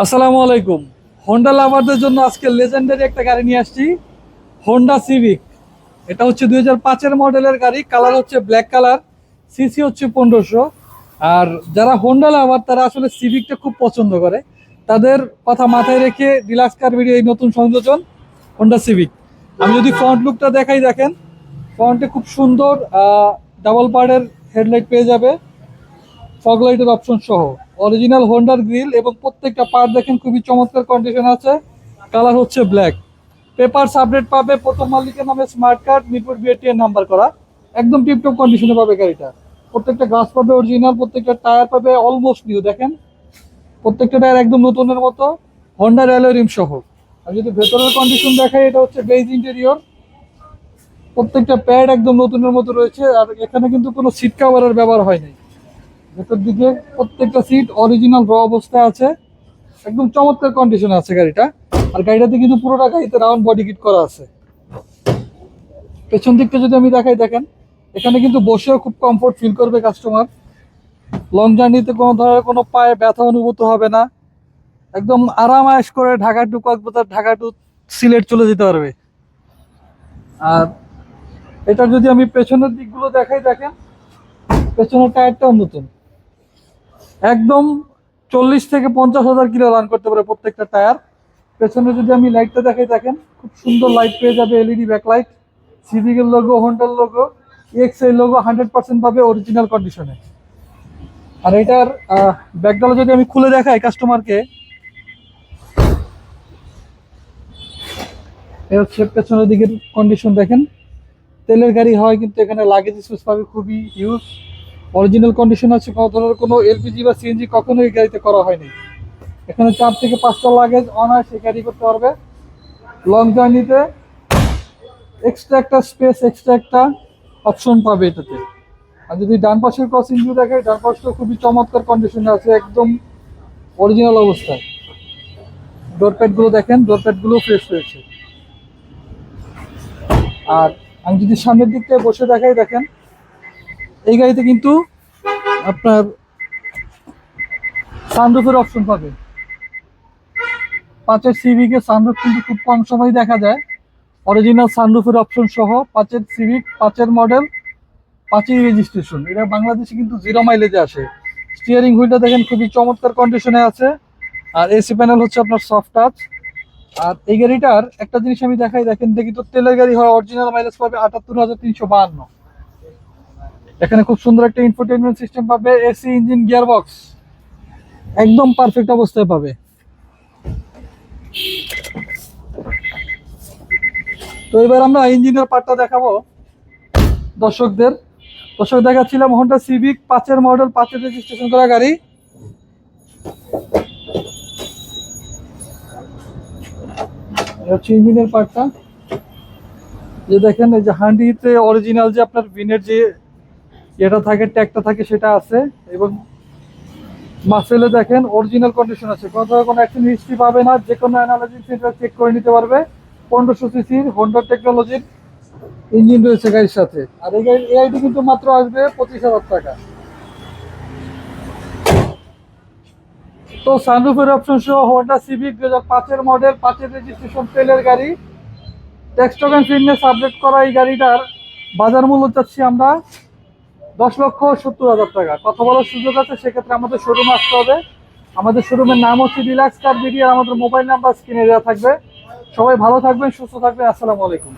আসসালামু আলাইকুম। হোন্ডা লাভারদের জন্য আজকে লেজেন্ডারি একটা গাড়ি নিয়ে আসছি হোন্ডা সিভিক এটা হচ্ছে দুই হাজার মডেলের গাড়ি কালার হচ্ছে ব্ল্যাক কালার সিসি হচ্ছে পনেরোশো। আর যারা হোন্ডা লাভার তারা আসলে সিভিকটা খুব পছন্দ করে। তাদের কথা মাথায় রেখে ডিলাক্স কার ভিডিও এই নতুন সংযোজন হোন্ডা সিভিক আমি যদি ফ্রন্ট লুকটা দেখাই, দেখেন ফ্রন্টে খুব সুন্দর ডাবল পার্টের হেডলাইট পেয়ে যাবে ফগ লাইটের অপশন সহ। অরিজিনাল হোন্ডার গ্রিল এবং প্রত্যেকটা পার্ট দেখেন খুবই চমৎকার কন্ডিশন আছে। কালার হচ্ছে ব্ল্যাক পেপার আপডেট পাবে, প্রথম মালিকের নামে স্মার্ট কার্ড মিরপুর বিএটি এর নাম্বার করা। একদম টিপটপ কন্ডিশনে পাবে গাড়িটা। প্রত্যেকটা গ্লাস পাবে অরিজিনাল প্রত্যেকটা টায়ার পাবে অলমোস্ট নিউ দেখেন। প্রত্যেকটা টায়ার একদম নতুনের মতো হন্ডা রেলওয়ে রিম সহ। আর যদি ভেতরের কন্ডিশন দেখাই, এটা হচ্ছে বেজ ইন্টেরিয়র প্রত্যেকটা প্যাড একদম নতুনের মতো রয়েছে, আর এখানে কিন্তু কোনো সিট কাভারের ব্যবহার হয়নি ভেতর দিকে প্রত্যেকটা সিট অরিজিনাল র অবস্থায় আছে। একদম চমৎকার কন্ডিশনে আছে গাড়িটা। আর গাড়িটাতে কিন্তু পুরোটা গাড়িতে রাউন্ড বডি কিট করা আছে। পেছন দিকটা যদি আমি দেখাই, দেখেন, এখানে কিন্তু বসেও খুব কমফোর্ট ফিল করবে কাস্টমার লং জার্নিতে কোনো ধরনের কোনো পায়ে ব্যথা অনুভূত হবে না। একদম আরাম আয়েস করে ঢাকা টু কক্সবাজার, ঢাকা টু সিলেট চলে যেতে পারবে। আর এটা যদি আমি পেছনের দিকগুলো দেখাই, দেখেন, পেছনের টায়ারটাও নতুন। একদম চল্লিশ থেকে পঞ্চাশ হাজার কিলো রান করতে পারে প্রত্যেকটা টায়ার পেছনে যদি আমি লাইটটা দেখাই, দেখেন, খুব সুন্দর লাইট পেয়ে যাবে এলইডি ব্যাকলাইট সিভিকের logo হন্ডার logo X XI logo hundred percent পাবে অরিজিনাল কন্ডিশনে আর এটার ব্যাকডালা যদি আমি খুলে দেখাই কাস্টমারকে এ হচ্ছে পেছনের দিকের কন্ডিশন দেখেন। তেলের গাড়ি হয় কিন্তু এখানে লাগেজ স্পেস পাবে, খুবই হিউজ অরিজিনাল কন্ডিশন আছে কোনো ধরনের কোনো এলপিজি বা সিএনজি কখনো এই গাড়িতে করা হয়নি। এখানে চার থেকে পাঁচটা লাগেজ অনায়াসে ক্যারি করতে পারবে। লং জার্নিতে এক্সট্রা একটা স্পেস এক্সট্রা একটা অপশন পাবে এটাতে। আর যদি ডান পাশের ক্রস ইঞ্জিন দেখে, ডান পাশটা খুবই চমৎকার কন্ডিশনে আছে, একদম অরিজিনাল অবস্থায়। ডোরপ্যাডগুলো দেখেন ডোরপ্যাডগুলো ফ্রেশ রয়েছে আর আমি যদি সামনের দিকটায় বসে দেখাই, দেখেন এই গাড়িতে কিন্তু আপনার সানরুফের অপশন পাবে। পাঁচের সিভিকে সানরুফ কিন্তু খুব কম সময় দেখা যায়। অরিজিনাল সানরুফের অপশন সহ পাঁচের সিভিক পাঁচের মডেল পাঁচের রেজিস্ট্রেশন এটা বাংলাদেশে কিন্তু জিরো মাইলেজে আসে। স্টিয়ারিং হুইলটা দেখেন খুবই চমৎকার কন্ডিশনে আছে। আর এসি প্যানেল হচ্ছে আপনার সফট টাচ আর এই গাড়িটার একটা জিনিস আমি দেখাই, দেখেন দেখি তো তেলের গাড়ি হয় অরিজিনাল মাইলেজ পাবে আটাত্তর হাজার তিনশো বাহান্ন। এখানে খুব সুন্দর একটা ইনফোটেনমেন্ট সিস্টেম পাবে এসি ইঞ্জিন গিয়ার বক্স একদম পারফেক্ট অবস্থায় পাবে। তো এবার আমরা ইঞ্জিনের পার্টটা দেখাবো দর্শকদের। দর্শক দেখাচ্ছিলাম হন্ডা সিভিক পাঁচের মডেল পাঁচের রেজিস্ট্রেশন করা গাড়ি। হচ্ছে ইঞ্জিনের পার্টটা। যে দেখেন, এই যে হান্ডিতে অরিজিনাল যে আপনার ভিনের যে যেটা থাকে, ট্যাগটা থাকে, সেটা আছে। এবং মাসেলে দেখেন অরিজিনাল কন্ডিশন আছে। ধরনের কোনো অ্যাকশন হিস্ট্রি পাবে না, যে কোনো অ্যানালাইসিস সেন্টার চেক করে নিতে পারবে। পনেরোশো সিসির হোন্ডা টেকনোলজির ইঞ্জিন রয়েছে গাড়ির সাথে। আর এই গাড়ি এআইটি কিন্তু মাত্র আসবে পঁচিশ হাজার টাকা। তো সানরুফের অপশন সহ হোন্ডা সিভিক দু হাজার পাঁচের মডেল পাঁচের রেজিস্ট্রেশন তেলের গাড়ি। টেক্সটক অ্যান্ড ফিটনেস আপডেট করা এই গাড়িটার বাজার মূল্য চাচ্ছি আমরা দশ লক্ষ সত্তর হাজার টাকা। কথা বলার সুযোগ আছে, সেক্ষেত্রে আমাদের শোরুম আসতে হবে। আমাদের শোরুমের নাম হচ্ছে রিল্যাক্স কার বিডি আমাদের মোবাইল নাম্বার স্ক্রিনে দেওয়া থাকবে। সবাই ভালো থাকবেন, সুস্থ থাকবেন, আসসালামু আলাইকুম।